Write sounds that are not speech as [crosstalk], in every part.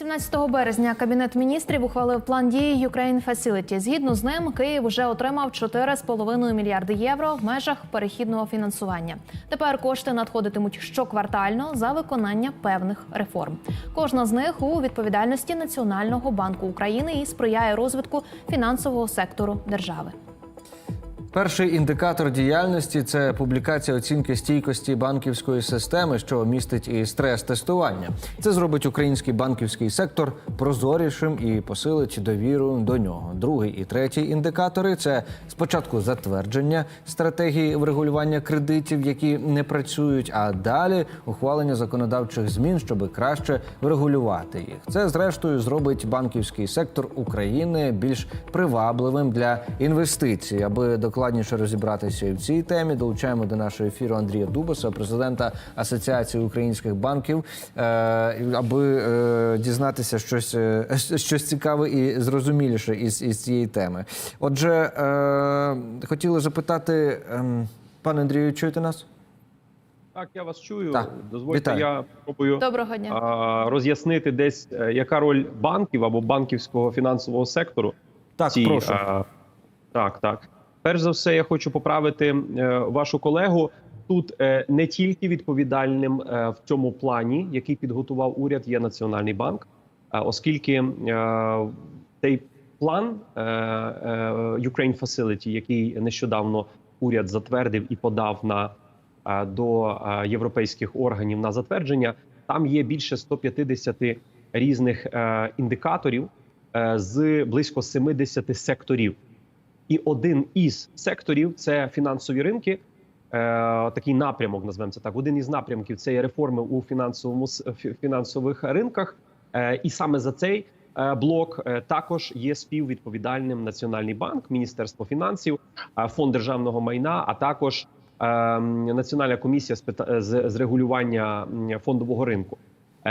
18 березня кабінет міністрів ухвалив план дії Ukraine Facility. Згідно з ним, Київ вже отримав 4,5 мільярди євро в межах перехідного фінансування. Тепер кошти надходитимуть щоквартально за виконання певних реформ. Кожна з них у відповідальності Національного банку України і сприяє розвитку фінансового сектору держави. Перший індикатор діяльності це публікація оцінки стійкості банківської системи, що містить і стрес-тестування. Це зробить український банківський сектор прозорішим і посилить довіру до нього. Другий і третій індикатори це спочатку затвердження стратегії врегулювання кредитів, які не працюють, а далі ухвалення законодавчих змін, щоб краще врегулювати їх. Це зрештою зробить банківський сектор України більш привабливим для інвестицій, аби докладніше розібратися і в цій темі. Долучаємо до нашого ефіру Андрія Дубаса, президента Асоціації українських банків, е, аби е, дізнатися щось, е, [laughs] щось цікаве і зрозуміліше із, із цієї теми. Отже, хотіли запитати, ем, пане Андрію, чуєте нас? Так, я вас чую. Так, Дозвольте, вітаю. я спробую Доброго дня. а, роз'яснити десь, яка роль банків або банківського фінансового сектору. Так, в цій, прошу. а, так, так. Перш за все, я хочу поправити е, вашу колегу. Тут е, не тільки відповідальним е, в цьому плані, який підготував уряд, є Національний банк, оскільки цей план Ukraine Facility, який нещодавно уряд затвердив і подав на до європейських органів на затвердження, там є більше 150 різних індикаторів з близько 70 секторів. І один із секторів це фінансові ринки. Е, такий напрямок назвемо це так. Один із напрямків це є реформи у фінансовому фінансових ринках. Е, і саме за цей е, блок також є співвідповідальним Національний банк, Міністерство фінансів, фонд державного майна, а також е, Національна комісія з, регулювання фондового ринку.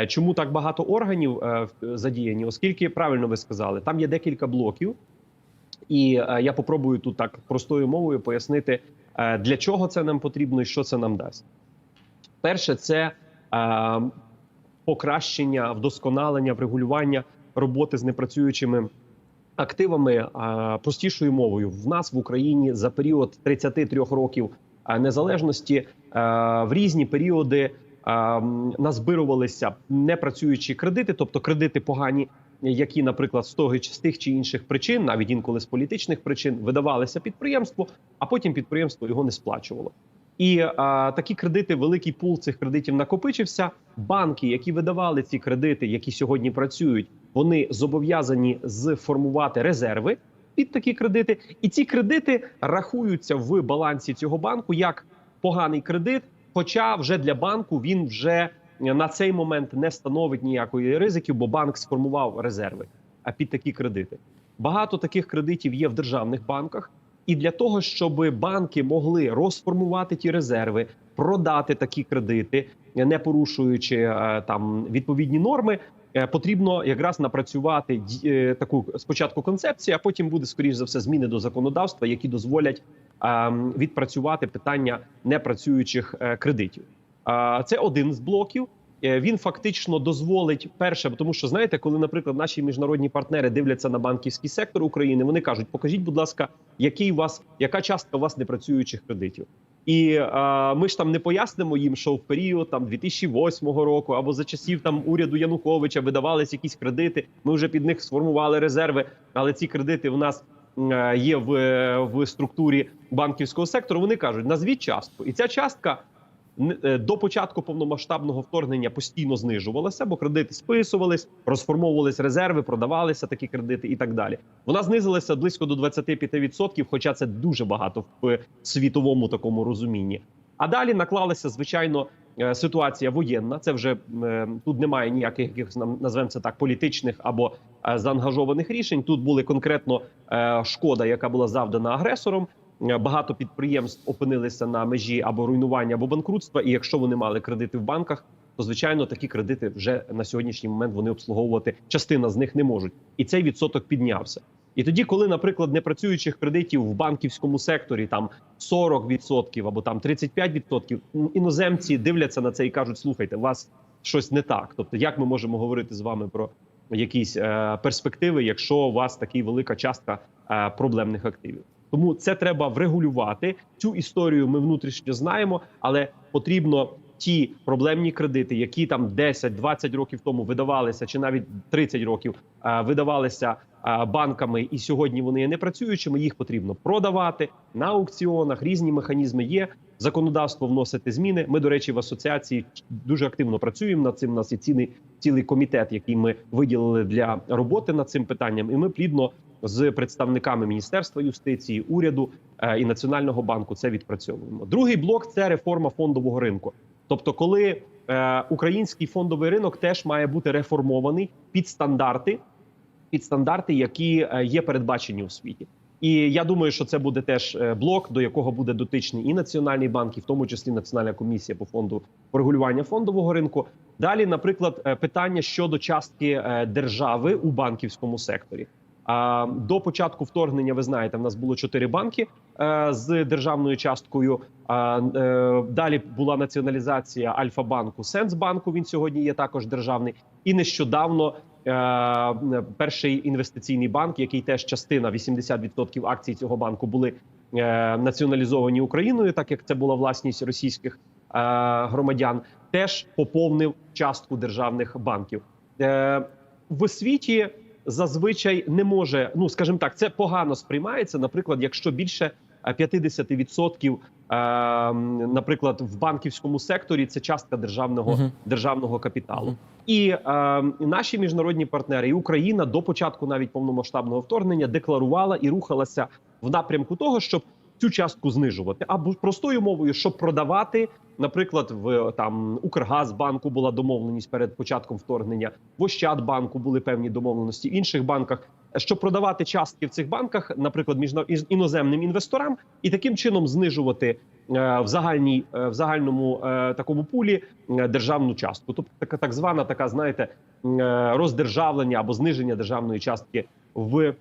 Чому так багато органів задіяні? Оскільки правильно ви сказали, там є декілька блоків. І е, я попробую тут так простою мовою пояснити, е, для чого це нам потрібно і що це нам дасть. Перше, це е, покращення, вдосконалення, врегулювання роботи з непрацюючими активами простішою мовою. В нас в Україні за період 33 років незалежності в різні періоди е, м, назбирувалися непрацюючі кредити, тобто кредити погані, які, наприклад, з того з тих чи інших причин, навіть інколи з політичних причин, видавалися підприємству, а потім підприємство його не сплачувало. І а, такі кредити, великий пул цих кредитів накопичився. Банки, які видавали ці кредити, які сьогодні працюють, вони зобов'язані зформувати резерви під такі кредити, і ці кредити рахуються в балансі цього банку як поганий кредит. Хоча вже для банку він вже на цей момент не становить ніякої ризиків, бо банк сформував резерви а під такі кредити. Багато таких кредитів є в державних банках. І для того, щоб банки могли розформувати ті резерви, продати такі кредити, не порушуючи е, там відповідні норми, е, потрібно якраз напрацювати е, таку спочатку концепцію, а потім буде скоріш за все зміни до законодавства, які дозволять ем, відпрацювати питання непрацюючих кредитів. А, Це один з блоків. Е, Він фактично дозволить перше, тому що знаєте, коли, наприклад, наші міжнародні партнери дивляться на банківський сектор України, вони кажуть: покажіть, будь ласка, який у вас яка частка у вас непрацюючих кредитів. І е, ми ж там не пояснимо їм, що в період там 2008 року або за часів там уряду Януковича видавались якісь кредити. Ми вже під них сформували резерви, але ці кредити в нас е, є в, в структурі банківського сектору. Вони кажуть, назвіть частку, і ця частка е, до початку повномасштабного вторгнення постійно знижувалася, бо кредити списувались, розформовувались резерви, продавалися такі кредити і так далі. Вона знизилася близько до 25%, хоча це дуже багато в світовому такому розумінні. А далі наклалася звичайно е, ситуація воєнна. Це вже е, тут немає ніяких якихось назвемо це так політичних або е, заангажованих рішень. Тут були конкретно е, шкода, яка була завдана агресором. Е, Багато підприємств опинилися на межі або руйнування, або банкрутства. І якщо вони мали кредити в банках, то звичайно такі кредити вже на сьогоднішній момент вони обслуговувати частина з них не можуть, і цей відсоток піднявся. І тоді, коли, наприклад, непрацюючих кредитів в банківському секторі там 40% або там 35%, м, іноземці дивляться на це і кажуть: слухайте, у вас щось не так. Тобто, як ми можемо говорити з вами про якісь е, перспективи, якщо у вас така велика частка е, проблемних активів. Тому це треба врегулювати. Цю історію ми внутрішньо знаємо, але потрібно ті проблемні кредити, які там 10-20 років тому видавалися, чи навіть 30 років е, видавалися е, банками, і сьогодні вони є непрацюючими. Їх потрібно продавати на аукціонах. Різні механізми є. Законодавство вносити зміни. Ми, до речі, в асоціації дуже активно працюємо над цим. У нас є цілий, цілий комітет, який ми виділили для роботи над цим питанням, і ми плідно з представниками міністерства юстиції, уряду е, і національного банку це відпрацьовуємо. Другий блок це реформа фондового ринку. Тобто, коли е, український фондовий ринок теж має бути реформований під стандарти, під стандарти, які е, є передбачені у світі. І я думаю, що це буде теж блок, до якого буде дотичний і національний банк, і в тому числі Національна комісія по фонду регулювання фондового ринку. Далі, наприклад, питання щодо частки держави у банківському секторі. До початку вторгнення, ви знаєте, в нас було чотири банки е, з державною часткою. Е, далі була націоналізація Альфа-банку, Сенсбанку. Він сьогодні є також державний. І нещодавно е, перший інвестиційний банк, який теж частина 80% акцій цього банку були націоналізовані Україною, так як це була власність російських громадян, теж поповнив частку державних банків. В світі зазвичай не може, ну скажімо так, це погано сприймається. Наприклад, якщо більше е, 50%, е, наприклад, в банківському секторі це частка державного Мгм. державного капіталу. Мгм. І е, наші міжнародні партнери, і Україна до початку навіть повномасштабного вторгнення декларувала і рухалася в напрямку того, щоб цю частку знижувати, або простою мовою, щоб продавати, наприклад, в там Укргазбанку була домовленість перед початком вторгнення, в Ощадбанку були певні домовленості, в інших банках. Щоб продавати частки в цих банках, наприклад, між іноземним інвесторам, і таким чином знижувати е, в загальній е, в загальному е, такому пулі державну частку, тобто така так звана така, знаєте, роздержавлення або зниження державної частки в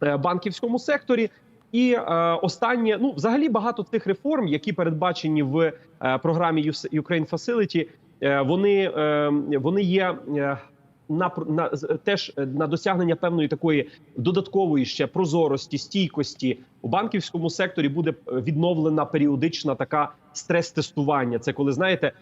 банківському секторі. І е, останнє, ну взагалі багато цих реформ, які передбачені в е, програмі Ukraine Facility, е, вони, е, вони є. Е, на, на теж е, на досягнення певної такої додаткової ще прозорості, стійкості у банківському секторі буде е, відновлена періодична така стрес-тестування. Це коли знаєте,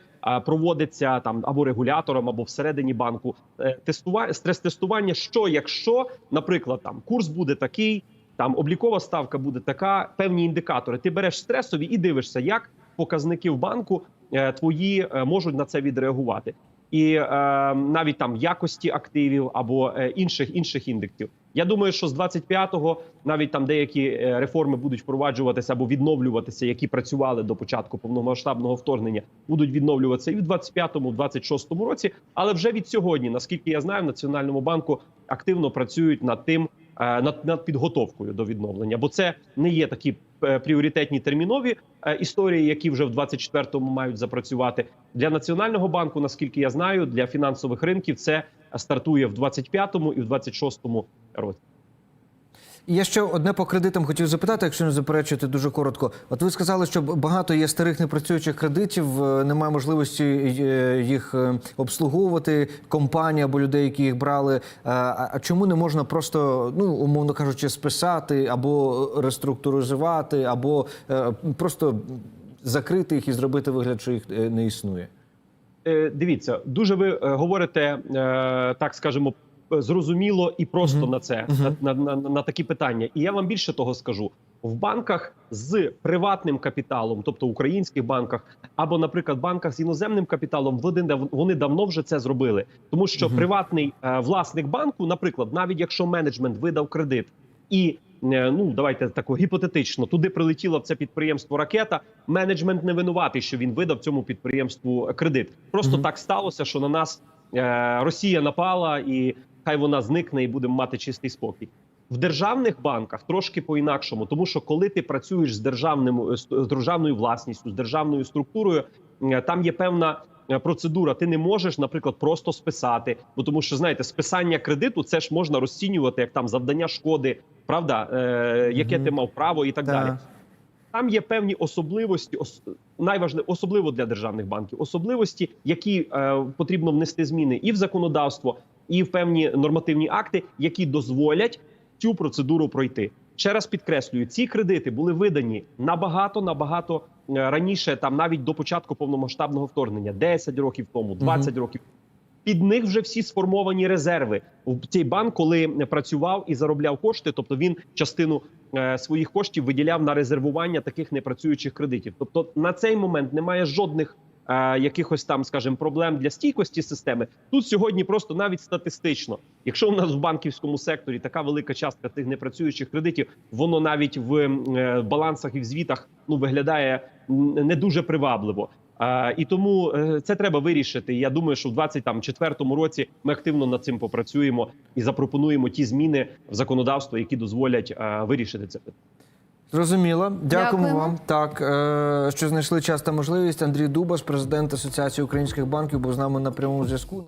проводиться там або регулятором, або всередині банку е, тестування стрес-тестування. Що якщо, наприклад, там курс буде такий, там облікова ставка буде така, певні індикатори. Ти береш стресові і дивишся, як показники в банку е, твої е, можуть на це відреагувати. І е, навіть там якості активів або е, інших інших індексів. Я думаю, що з 25-го навіть там деякі реформи будуть впроваджуватися або відновлюватися, які працювали до початку повномасштабного вторгнення, будуть відновлюватися і в 25-му, в 26-му році. Але вже від сьогодні, наскільки я знаю, в Національному банку активно працюють над тим, над, над підготовкою до відновлення, бо це не є такі е, пріоритетні термінові е, історії, які вже в 24-му мають запрацювати для національного банку. Наскільки я знаю, для фінансових ринків це стартує в 25-му і в 26-му році. Я ще одне по кредитам хотів запитати, якщо не заперечуєте дуже коротко. От ви сказали, що багато є старих непрацюючих кредитів, е, немає можливості е, їх е, обслуговувати компанії або людей, які їх брали. А чому не можна просто, ну умовно кажучи, списати або реструктуризувати, або просто закрити їх і зробити вигляд, що їх не існує? Дивіться, дуже ви говорите так, скажімо, зрозуміло і просто Мгм. на це Мгм. на, на, на, на такі питання. І я вам більше того скажу: в банках з приватним капіталом, тобто українських банках, або, наприклад, банках з іноземним капіталом, вони вони давно вже це зробили, тому що Мгм. приватний е, власник банку, наприклад, навіть якщо менеджмент видав кредит і е, ну давайте тако гіпотетично туди прилетіла в це підприємство ракета. Менеджмент не винуватий, що він видав цьому підприємству кредит. Просто Мгм. так сталося, що на нас е, Росія напала, і хай вона зникне, і будемо мати чистий спокій. В державних банках трошки по-інакшому, тому що коли ти працюєш з державним е, з державною власністю, з державною структурою, е, там є певна е, процедура. Ти не можеш, наприклад, просто списати. Бо тому, що знаєте, списання кредиту це ж можна розцінювати як там завдання шкоди, правда, е, яке Мгм. ти мав право і так далі. Там є певні особливості, ос, найважливіше, особливо для державних банків, особливості, які е, потрібно внести зміни і в законодавство, і в певні нормативні акти, які дозволять цю процедуру пройти. Ще раз підкреслюю, ці кредити були видані набагато набагато е, раніше, там навіть до початку повномасштабного вторгнення, 10 років тому, 20 років. Під них вже всі сформовані резерви. В цей банк, коли працював і заробляв кошти, тобто він частину е, своїх коштів виділяв на резервування таких непрацюючих кредитів. Тобто на цей момент немає жодних е, якихось там, скажімо, проблем для стійкості системи. Тут сьогодні просто навіть статистично, якщо у нас в банківському секторі така велика частка тих непрацюючих кредитів, воно навіть в е, балансах і в звітах ну виглядає не дуже привабливо. А, і тому е, це треба вирішити. Я думаю, що в 2024 році ми активно над цим попрацюємо і запропонуємо ті зміни в законодавство, які дозволять е, вирішити це питання. Зрозуміло. Дякуємо, Дякуємо. вам. Так, е, що знайшли час та можливість. Андрій Дубаш, президент Асоціації українських банків, був з нами на прямому зв'язку.